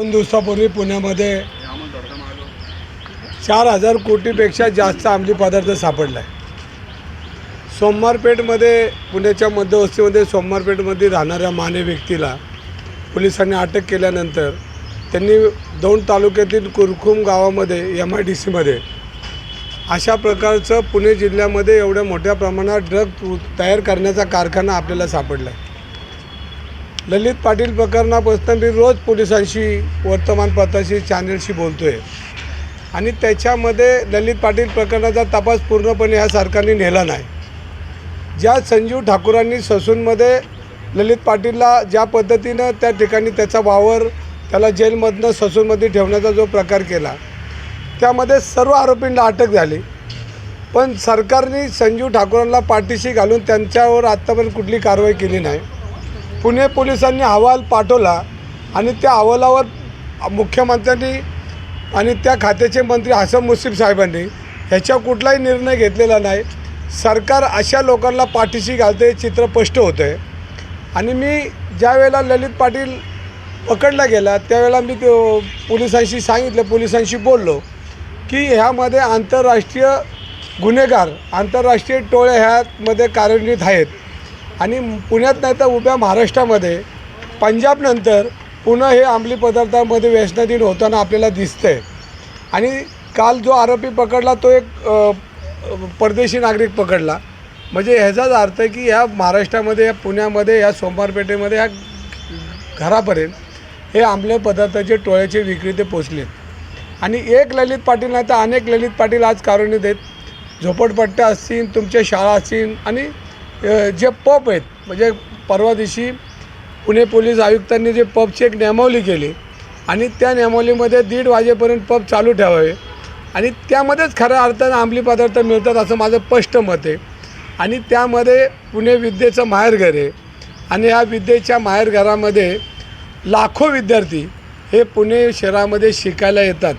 दोन दिवसापूर्वी पुण्यामध्ये चार हजार कोटीपेक्षा जास्त अंमली पदार्थ सापडला आहे सोमवारपेठमध्ये पुण्याच्या मध्यवस्तीमध्ये सोमवारपेठमध्ये राहणाऱ्या माने व्यक्तीला पोलिसांनी अटक केल्यानंतर त्यांनी दौंड तालुक्यातील कुरखुम गावामध्ये एम आय डी सीमध्ये अशा प्रकारचं पुणे जिल्ह्यामध्ये एवढ्या मोठ्या प्रमाणात ड्रग तयार करण्याचा कारखाना आपल्याला सापडला आहे ललित पाटील प्रकरणापासून मी रोज पोलिसांशी वर्तमानपत्राशी चॅनलशी बोलतो आहे आणि त्याच्यामध्ये ललित पाटील प्रकरणाचा तपास पूर्णपणे ह्या सरकारने नेला नाही. ज्या संजीव ठाकूरांनी ससूनमध्ये ललित पाटीलला ज्या पद्धतीनं त्या ठिकाणी त्याचा वावर त्याला जेलमधनं ससूनमध्ये ठेवण्याचा जो प्रकार केला त्यामध्ये सर्व आरोपींना अटक झाली. पण सरकारने संजीव ठाकूरांना पाठीशी घालून त्यांच्यावर आत्तापर्यंत कुठली कारवाई केली नाही. पुणे पोलिसांनी अहवाल पाठवला आणि त्या अहवालावर मुख्यमंत्र्यांनी आणि त्या खात्याचे मंत्री हसन मुश्रीफ साहेबांनी ह्याच्या कुठलाही निर्णय घेतलेला नाही. सरकार अशा लोकांना पाठीशी घालते हे चित्र स्पष्ट होतं. आहे आणि मी ज्या वेळेला ललित पाटील पकडला गेला त्यावेळेला मी तो पोलिसांशी सांगितलं पोलिसांशी बोललो की ह्यामध्ये आंतरराष्ट्रीय गुन्हेगार आंतरराष्ट्रीय टोळे ह्यामध्ये कार्यान्वित आहेत. आणि पुण्यात नाही तर उभ्या महाराष्ट्रामध्ये पंजाबनंतर पुन्हा हे अंमली पदार्थामध्ये व्यसनाधीन होताना आपल्याला दिसतंय. आणि काल जो आरोपी पकडला तो एक परदेशी नागरिक पकडला. म्हणजे ह्याचाच अर्थ आहे की ह्या महाराष्ट्रामध्ये या पुण्यामध्ये या सोमवारपेठेमध्ये ह्या घरापर्यंत हे आंबले पदार्थाचे टोळ्याचे विक्रेते पोचले आणि एक ललित पाटील नाही तर अनेक ललित पाटील आज कारुणीत आहेत झोपडपट्ट्या असतील तुमच्या शाळा असतील आणि जे पब आहेत म्हणजे परवा दिवशी पुणे पोलीस आयुक्तांनी जे पबची एक नियमावली केली आणि त्या नियमावलीमध्ये दीड वाजेपर्यंत पब चालू ठेवावे आणि त्यामध्येच खऱ्या अर्थानं अंमली पदार्थ मिळतात असं माझं स्पष्ट मत आहे. आणि त्यामध्ये पुणे विद्येचं माहेरघर आहे आणि या विद्येच्या माहेरघरामध्ये लाखो विद्यार्थी हे पुणे शहरामध्ये शिकायला येतात.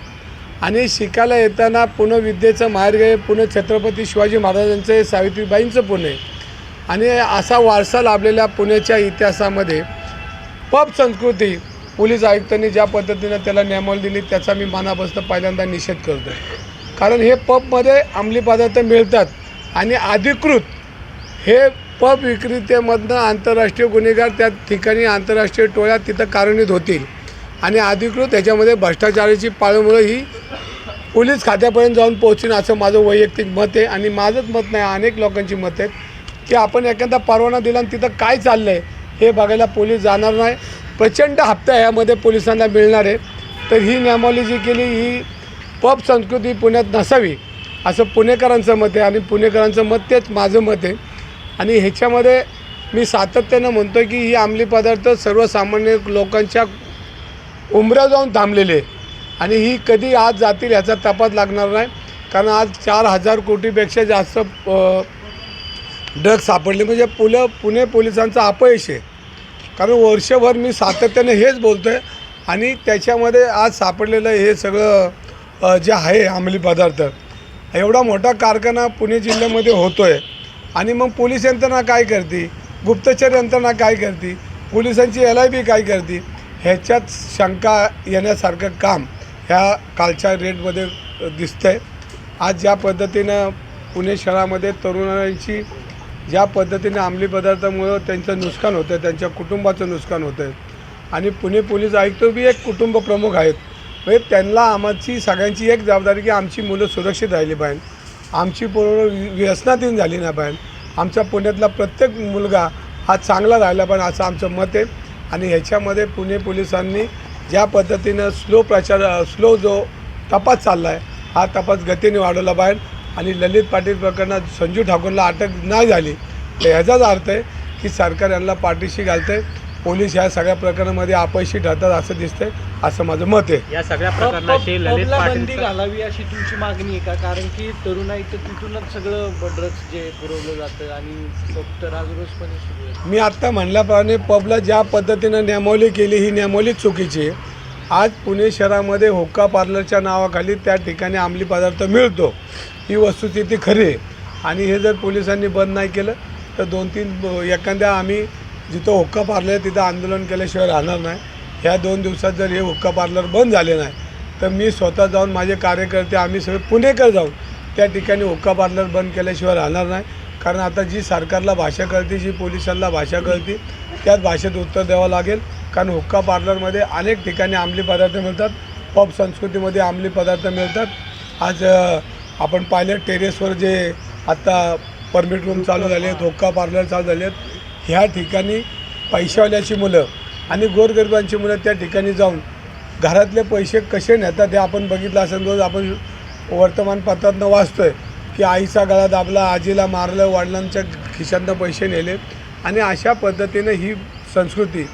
आणि शिकायला येताना पुणे विद्येचं माहेरघर पुणे छत्रपती शिवाजी महाराजांचं सावित्रीबाईंचं पुणे आणि असा वारसा लाभलेल्या पुण्याच्या इतिहासामध्ये पब संस्कृती पोलीस आयुक्तांनी ज्या पद्धतीनं त्याला नियमावली दिली त्याचा मी मनापासून पहिल्यांदा निषेध करतो कारण हे पबमध्ये अंमली पदार्थ मिळतात आणि अधिकृत हे पब विक्रेतेमधनं आंतरराष्ट्रीय गुन्हेगार त्या ठिकाणी आंतरराष्ट्रीय टोळ्या तिथं कारणीत होतील आणि अधिकृत ह्याच्यामध्ये भ्रष्टाचाराची पाळमुळं ही पोलीस खात्यापर्यंत जाऊन पोहोचेन असं माझं वैयक्तिक मत आहे आणि माझंच मत नाही अनेक लोकांची मत आहेत. की आपण एखादा परवाना दिला आणि तिथं काय चाललं आहे हे बघायला पोलीस जाणार नाही. प्रचंड हप्ता यामध्ये पोलिसांना मिळणार आहे. तर ही नियमावली जी केली ही पब संस्कृती पुण्यात नसावी असं पुणेकरांचं मत आहे. आणि पुणेकरांचं मत तेच माझं मत आहे. आणि ह्याच्यामध्ये मी सातत्यानं म्हणतो आहे की ही अंमली पदार्थ सर्वसामान्य लोकांच्या उमऱ्या जाऊन थांबलेले आहे. आणि ही कधी आज जातील ह्याचा तपास लागणार नाही. कारण आज चार हजार कोटीपेक्षा जास्त ड्रग सापडले म्हणजे पुलं पुणे पोलिसांचं अपयश आहे. कारण वर्षभर मी सातत्याने हेच बोलतो आहे आणि त्याच्यामध्ये आज सापडलेलं हे सगळं जे आहे अंमली पदार्थ एवढा मोठा कारखाना पुणे जिल्ह्यामध्ये होतो आहे आणि मग पोलीस यंत्रणा काय करते? गुप्तचर यंत्रणा काय करते? पोलिसांची एल आय बी काय करते? ह्याच्यात शंका येण्यासारखं काम ह्या कालच्या रेटमध्ये दिसतं आहे आज ज्या पद्धतीनं पुणे शहरामध्ये तरुणांची ज्या पद्धतीने अंमली पदार्थामुळं त्यांचं नुकसान होतं त्यांच्या कुटुंबाचं नुकसान होतं आहे आणि पुणे पोलीस आयुक्त बी एक कुटुंब प्रमुख आहेत. म्हणजे त्यांना आमची सगळ्यांची एक जबाबदारी की आमची मुलं सुरक्षित राहिली पाहिजे. आमची पोरं व्यसनाधीन झाली नाही पाहिजे. आमच्या पुण्यातला प्रत्येक मुलगा हा चांगला राहिला पाहिजे असं आमचं मत आहे. आणि ह्याच्यामध्ये पुणे पोलिसांनी ज्या पद्धतीनं स्लो प्रचार स्लो जो तपास चालला आहे हा तपास गतीने वाढवला पाहिजे. आणि ललित पाटील प्रकरणात संजू ठाकूरला अटक नाही झाली. तर ह्याचाच अर्थ आहे की सरकार यांना पाठीशी घालते पोलीस ह्या सगळ्या प्रकरणामध्ये अपयशी ठरतात असं दिसतंय असं माझं मत आहे. या सगळ्या प्रकरणाची ललित पबला बंदी पाटील घालावी अशी तुमची मागणी आहे का? कारण की तरुणाई तर तिथूनच सगळं ड्रग्स जे पुरवलं जातं आणि पब तर राजरोजपणे सुरू आहे मी आत्ता म्हणल्याप्रमाणे पबला ज्या पद्धतीनं नियमावली केली ही नियमावली चुकीची आहे. आज पुणे शहरामध्ये हुक्का पार्लरच्या नावाखाली त्या ठिकाणी अंमली पदार्थ मिळतो. ही वस्तुस्थिती खरी आहे. आणि हे जर पोलिसांनी बंद नाही केलं तर दोन तीन एखाद्या आम्ही जिथं हुक्का पार्लर तिथं आंदोलन केल्याशिवाय राहणार नाही. ह्या दोन दिवसात जर हे हुक्का पार्लर बंद झाले नाही तर मी स्वतः जाऊन माझे कार्यकर्ते आम्ही सगळे पुणेकर जाऊन त्या ठिकाणी हुक्का पार्लर बंद केल्याशिवाय राहणार नाही. कारण आता जी सरकारला भाषा कळते जी पोलिसांना भाषा कळते त्याच भाषेत उत्तर द्यावं लागेल. कारण हुक्का पार्लरमध्ये अनेक ठिकाणी अंमली पदार्थ मिळतात. पॉप संस्कृतीमध्ये अंमली पदार्थ मिळतात. आज आपण पाहिलं टेरेसवर जे आत्ता परमिट रूम चालू झाले आहेत हुक्का पार्लर चालू झाले आहेत ह्या ठिकाणी पैशावाल्याची मुलं आणि गोरगरिबांची मुलं त्या ठिकाणी जाऊन घरातले पैसे कसे नेतात हे आपण बघितलं असेल. रोज आपण वर्तमानपत्रातनं वाचतोय की आईचा गळा दाबला आजीला मारलं वडिलांच्या खिशातनं पैसे नेले. आणि अशा पद्धतीनं ही संस्कृती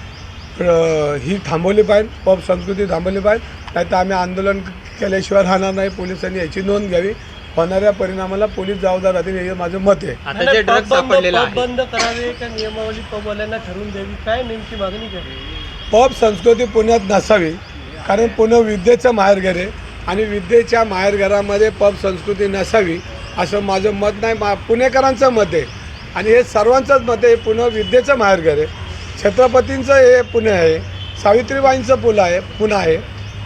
ही थांबवली पाहिजे पब संस्कृती थांबवली पाहिजे नाही तर आम्ही आंदोलन केल्याशिवाय राहणार नाही. पोलिसांनी याची नोंद घ्यावी. होणाऱ्या परिणामाला पोलीस जबाबदार राहतील हे माझं मत आहे. बंद- करावे का नियमावली पबवाल्यांना ठरवून द्यावी? काय नेमकी मागणी काय पब संस्कृती पुण्यात नसावी. कारण पुणे विद्येचं माहेरघर आहे आणि विद्येच्या माहेरघरामध्ये पब संस्कृती नसावी असं माझं मत नाही. मा पुणेकरांचं मत आहे. आणि हे सर्वांचंच मत आहे. पुणे विद्येचं माहेरघर आहे. छत्रपतींचं हे पुणे आहे सावित्रीबाईंचं पुलं आहे पुणे आहे.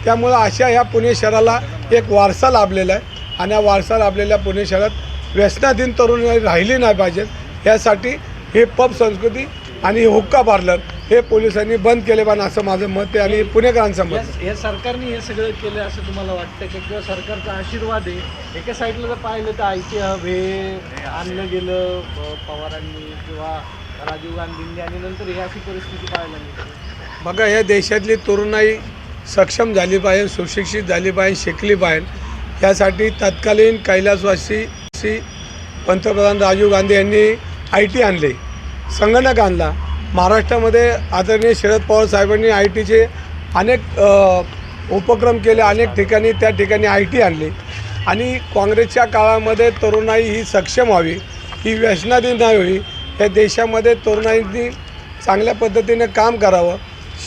त्यामुळं अशा ह्या पुणे शहराला एक वारसा लाभलेला आहे आणि हा वारसा लाभलेल्या पुणे शहरात व्यसनाधीन तरुण राहिली नाही पाहिजेत. यासाठी हे पब संस्कृती आणि हुक्का पार्लर हे पोलिसांनी बंद केले पाहिजे असं माझं मत आहे आणि पुणेकरांचं मत हे या सरकारने हे सगळं केलं असं तुम्हाला वाटतं की? किंवा सरकारचा आशीर्वाद आहे? एका साईडला जर पाहिलं तर आयटी हब हे आणलं गेलं पवारांनी किंवा राजीव गांधींनी आणि नंतर ही अशी परिस्थिती पाहायला मिळते. बघा या देशातली तरुणाई सक्षम झाली पाहिजे सुशिक्षित झाली पाहिजे शिकली पाहिजे. यासाठी तत्कालीन कैलासवासी श्री पंतप्रधान राजीव गांधी यांनी आय टी आणले संगणक आणला. महाराष्ट्रामध्ये आदरणीय शरद पवार साहेबांनी आय टीचे अनेक उपक्रम केले अनेक ठिकाणी त्या ठिकाणी आय टी आणली. आणि काँग्रेसच्या काळामध्ये तरुणाई ही सक्षम व्हावी ही व्यसनाधीन नाही व्हावी या देशामध्ये तरुणाईंनी चांगल्या पद्धतीने काम करावं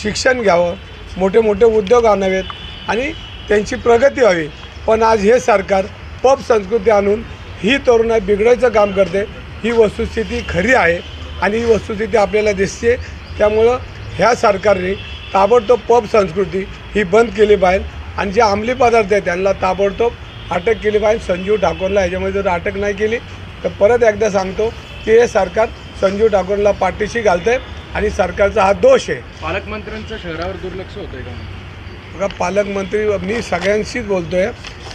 शिक्षण घ्यावं मोठे मोठे उद्योग आणावेत आणि त्यांची प्रगती व्हावी. पण आज हे सरकार पब संस्कृती आणून ही तरुणाई बिघडायचं काम करते. ही वस्तुस्थिती खरी आहे आणि ही वस्तुस्थिती आपल्याला दिसते. त्यामुळं ह्या सरकारने ताबडतोब पब संस्कृती ही बंद केली पाहिजे आणि जे अंमली पदार्थ आहेत त्यांना ताबडतोब अटक केली पाहिजे. संजीव ठाकूरला ह्याच्यामध्ये जर अटक नाही केली तर परत एकदा सांगतो की हे सरकार संजीव ठाकूरला पाठीशी घालतंय आणि सरकारचा हा दोष आहे. पालकमंत्र्यांचं शहरावर दुर्लक्ष होतंय का? बघा पालकमंत्री मी सगळ्यांशीच बोलतो आहे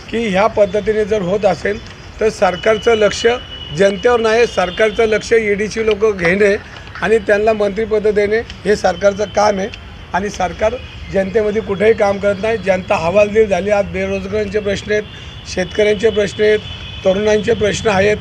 की ह्या पद्धतीने जर होत असेल तर सरकारचं लक्ष जनतेवर नाही सरकारचं लक्ष ईडीची लोक घेणे आणि त्यांना मंत्रिपद देणे हे सरकारचं काम आहे. आणि सरकार जनतेमध्ये कुठेही काम करत नाही. जनता हवालदिल झाली आज बेरोजगारांचे प्रश्न आहेत शेतकऱ्यांचे प्रश्न आहेत तरुणांचे प्रश्न आहेत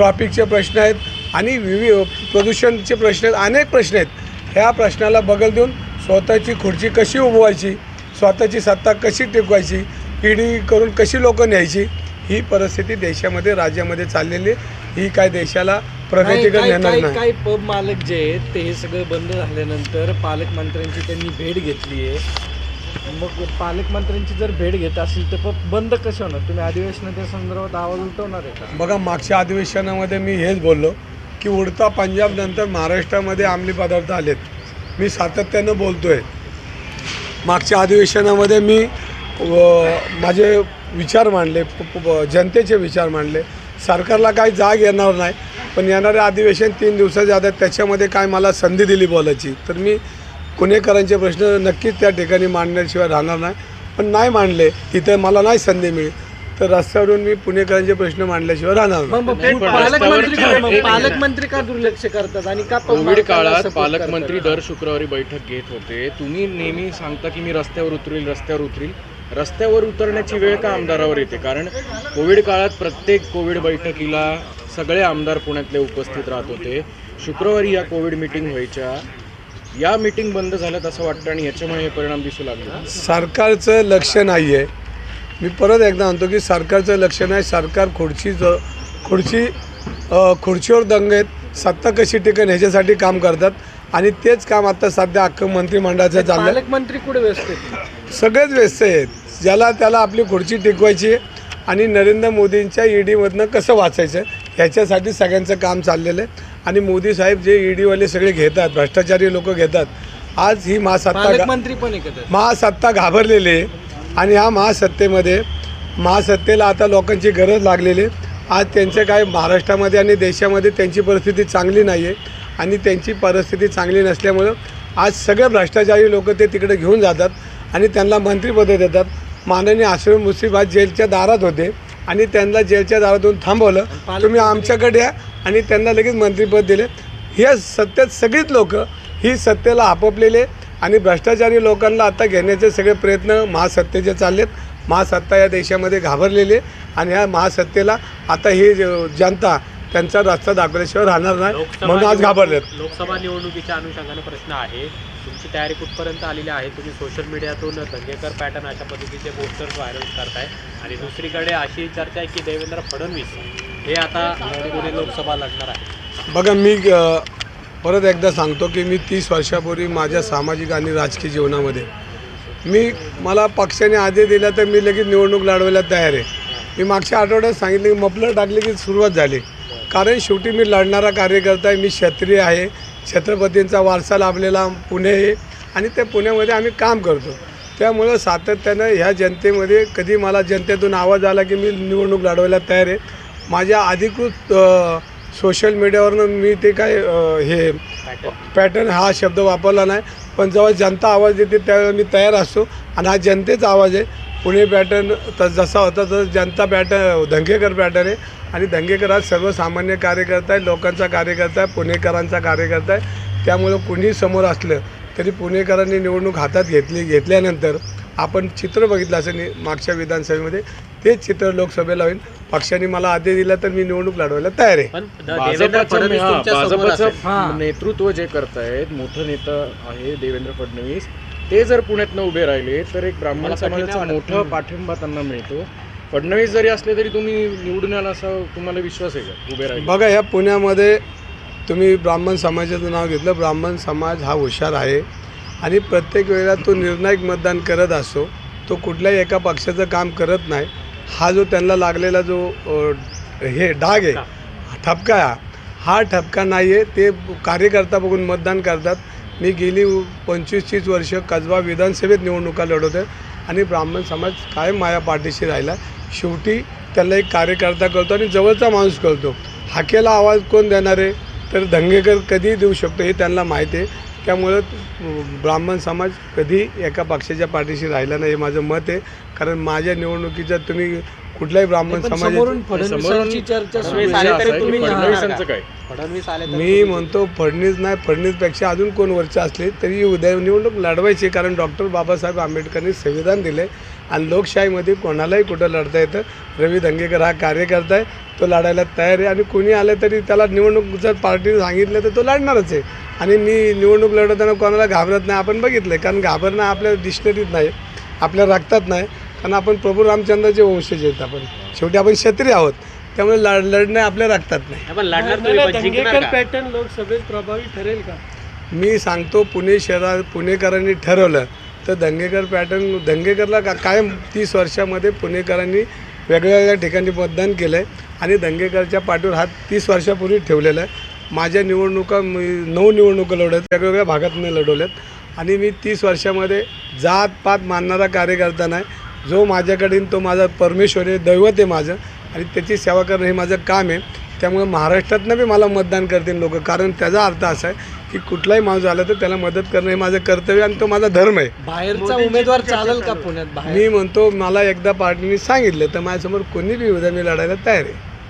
ट्रॉफिकचे प्रश्न आहेत आणि विविध प्रदूषणचे प्रश्न आहेत अनेक प्रश्न आहेत. ह्या प्रश्नाला बगल देऊन स्वतःची खुर्ची कशी उभवायची स्वतःची सत्ता कशी टिकवायची ईडी करून कशी लोकं न्यायची ही परिस्थिती देशामध्ये राज्यामध्ये चाललेली. ही काय देशाला प्रगतीकडे नेणार नाही. काही पब मालक जे आहेत ते हे सगळं बंद झाल्यानंतर पालकमंत्र्यांची त्यांनी भेट घेतली आहे. मग पालकमंत्र्यांची जर भेट घेत असेल तर बंद कसे होणार? तुम्ही अधिवेशनाच्या संदर्भात आवाज उठवणार आहे का? बघा मागच्या अधिवेशनामध्ये मी हेच बोललो की उडता पंजाब नंतर महाराष्ट्रामध्ये अंमली पदार्थ आलेत. मी सातत्यानं बोलतो आहे मागच्या अधिवेशनामध्ये मी व, माझे विचार मांडले जनतेचे विचार मांडले. सरकारला काही जाग येणार नाही पण येणारे अधिवेशन तीन दिवसाचे आता त्याच्यामध्ये काय मला संधी दिली बोलायची. तर मी पुणेकरांचे प्रश्न नक्कीच त्या ठिकाणी मांडण्याशिवाय राहणार नाही. पण नाही मांडले तिथे मला नाही संधी मिळेल तर रस्त्यावरून मी पुणेकरांचे प्रश्न मांडल्याशिवाय राहणार पालकमंत्री का- पालकमंत्री दुर्लक्ष करतात आणि का कोविड काळात पालकमंत्री? दर शुक्रवारी बैठक घेत होते. तुम्ही नेहमी सांगता की मी रस्त्यावर उतरील रस्त्यावर उतरील. रस्त्यावर उतरण्याची वेळ का आमदारावर येते? कारण कोविड काळात प्रत्येक कोविड बैठकीला सगळे आमदार पुण्यातले उपस्थित राहत होते. शुक्रवारी या कोविड मिटिंग व्हायच्या. या मिटिंग बंद झाल्यात असं वाटतं आणि याच्यामुळे हे परिणाम दिसू लागले. सरकारचं लक्ष नाही आहे मी परत एकदा म्हणतो की सरकारचं लक्ष नाही. सरकार खुर्ची ज खुर्ची अ, खुर्चीवर दंग आहेत. सत्ता कशी टिकन ह्याच्यासाठी काम करतात. आणि तेच काम आता सध्या अख्खं मंत्रिमंडळाचं चाललं आहे पालकमंत्री कुठे व्यस्त आहेत? सगळेच व्यस्त आहेत. ज्याला त्याला आपली खुर्ची टिकवायची आणि नरेंद्र मोदींच्या ईडीमधनं कसं वाचायचं? ह्याच्यासाठी सगळ्यांचं काम चाललेलं आहे. आणि मोदी साहेब जे ईडीवाले सगळे घेतात भ्रष्टाचारी लोक घेतात आज ही महासत्ता पालकमंत्री पण महासत्ता घाबरलेली आहे आणि ह्या महासत्तेमध्ये महासत्तेला आता लोकांची गरज लागलेली. आहे आज त्यांचं काय महाराष्ट्रामध्ये आणि देशामध्ये त्यांची परिस्थिती चांगली नाही आहे आणि त्यांची परिस्थिती चांगली नसल्यामुळं आज सगळे भ्रष्टाचारी लोक ते तिकडे घेऊन जातात आणि त्यांना मंत्रिपदं देतात. माननीय आश्रम मुस्लिम आज जेलच्या दारात होते आणि त्यांना जेलच्या दारातून थांबवलं. तुम्ही आमच्याकडे या आणि त्यांना लगेच मंत्रिपद दिले. हे सत्तेत सगळीच लोक ही सत्तेला आपोपलेले आणि भ्रष्टाचारी लोकांना आता घेण्याचे सगळे प्रयत्न महासत्तेचे चाललेत. महासत्ता या देशामध्ये घाबरलेली आहे आणि ह्या महासत्तेला आता ही ज- जनता त्यांचा रस्ता दाखवल्याशिवाय राहणार नाही. म्हणून आज घाबरलेत. लोकसभा निवडणुकीच्या अनुषंगाने प्रश्न आहे. तुमची तयारी कुठपर्यंत आलेली आहे? तुम्ही सोशल मीडियातून दंगेकर पॅटर्न अशा पद्धतीचे पोस्टर्स व्हायरल करताय. आणि दुसरीकडे अशी चर्चा आहे की देवेंद्र फडणवीस हे आता पुणे लोकसभा लढणार आहे बघा मी परत एकदा सांगतो की मी तीस वर्षापूर्वी माझ्या सामाजिक आणि राजकीय जीवनामध्ये मी मला पक्षाने आदेश दिला तर मी लगेच निवडणूक लढवायला तयार आहे. मी मागच्या आठवड्यात सांगितलं की मफलर टाकली की सुरुवात झाली. कारण शेवटी मी लढणारा कार्यकर्ता आहे मी क्षत्रिय आहे. छत्रपतींचा वारसा लाभलेला पुणे आहे आणि त्या पुण्यामध्ये आम्ही काम करतो. त्यामुळं सातत्यानं ह्या जनतेमध्ये कधी मला जनतेतून आवाज आला की मी निवडणूक लढवायला तयार आहे. माझ्या अधिकृत सोशल मीडियावरनं मी ते काय हे पॅटर्न हा शब्द वापरला नाही. पण जेव्हा जनता आवाज देते त्यावेळेला मी तयार असतो आणि हा जनतेचा आवाज आहे. पुणे पॅटर्न तर जसा होता तसं जनता पॅटर्न धंगेकर पॅटर्न आहे. आणि धंगेकर हा सर्वसामान्य कार्यकर्ता आहे लोकांचा कार्यकर्ता आहे पुणेकरांचा कार्यकर्ता आहे त्यामुळं कुणी समोर असलं तरी पुणेकरांनी निवडणूक हातात घेतली घेतल्यानंतर आपण चित्र बघितलं असं नि- मागच्या विधानसभेमध्ये तेच चित्र लोकसभेला होईल. पक्षाने मला आदेश दिला तर मी निवडणूक लढवायला तयार आहे. हा, असेल. नेतृत्व जे करतायत मोठं नेता आहे देवेंद्र फडणवीस. ते जर पुण्यातनं उभे राहिले तर एक ब्राह्मण समाजाचा. मोठा पाठिंबा त्यांना मिळतो. फडणवीस जरी असले तरी तुम्ही निवडून याल असा तुम्हाला विश्वास आहे का? उभे राहिले. बघा या पुण्यामध्ये तुम्ही ब्राह्मण समाजाचं नाव घेतलं. ब्राह्मण समाज हा हुशार आहे. आणि प्रत्येक वेळेला तो निर्णायक मतदान करत असतो तो कुठल्याही एका पक्षाचं काम करत नाही. हा जो त्यांना लागलेला जो हे डाग आहे ठपका हा. हा ठपका नाही आहे ते कार्यकर्ता बघून मतदान करतात. मी गेली पंचवीस तीस वर्ष कसबा विधानसभेत निवडणुका लढवतो आहे आणि ब्राह्मण समाज कायम माझ्या पाठीशी राहिला. शेवटी त्याला एक कार्यकर्ता करतो आणि जवळचा माणूस करतो हाकेला आवाज कोण देणार? आहे तर दंगेकर कधीही देऊ शकतो हे त्यांना माहीत आहे. त्यामुळं ब्राह्मण समाज कधी एका पक्षाच्या पाठीशी राहिला नाही हे माझं मत आहे. कारण माझ्या निवडणुकीच्या तुम्ही कुठल्याही ब्राह्मण तर मी म्हणतो फडणवीस नाही फडणवीसपेक्षा अजून कोण वरचे असले तरी उद्या निवडणूक लढवायची कारण डॉक्टर बाबासाहेब आंबेडकरांनी संविधान दिले आणि लोकशाहीमध्ये कोणालाही कुठं लढता येतं. रवी दंगेकर हा कार्यकर्ता आहे. तो लढायला तयार आहे आणि कोणी आलं तरी त्याला निवडणूक जर पार्टीने सांगितलं तर तो लढणारच आहे. आणि मी निवडणूक लढवताना कोणाला घाबरत नाही. आपण बघितलं आहे कारण घाबरणं आपल्या डिक्शनरीत नाही आपल्या रक्तात नाही. कारण आपण प्रभू रामचंद्राचे वंशज आहेत आपण. शेवटी आपण क्षत्रिय आहोत. त्यामुळे लढ लढणं आपल्या रक्तात नाही. आपण लढणार तुम्ही पण जिंकणार का? पॅटर्न लोकसभेत प्रभावी ठरेल का? मी सांगतो पुणे शहरात पुणेकरांनी ठरवलं तर दंगेकर पॅटर्न दंगेकरला का कायम तीस वर्षामध्ये पुणेकरांनी वेगवेगळ्या ठिकाणी मतदान केलं आहे आणि दंगेकरच्या पाठीवर हात तीस वर्षापूर्वी ठेवलेला आहे. माझ्या निवडणुका मी नऊ निवडणुका लढवत वेगवेगळ्या भागात मी लढवल्यात. आणि मी तीस वर्षामध्ये जात पात मानणारा कार्यकर्ता नाही. जो माझ्याकडील तो माझा परमेश्वर आहे दैवत आहे माझं. आणि त्याची सेवा करणं हे माझं काम आहे. त्यामुळे महाराष्ट्रातनं बी मला मतदान करतील लोक. कारण त्याचा अर्थ असा आहे की कुठलाही माणूस आला तर त्याला मदत करणं हे माझं कर्तव्य आणि तो माझा धर्म आहे. बाहेरचा उमेदवार चालेल का पुण्यात बाहेर? मी म्हणतो मला एकदा पार्टीने सांगितलं तर माझ्यासमोर कोणी बी उद्या मी लढायला तयार आहे.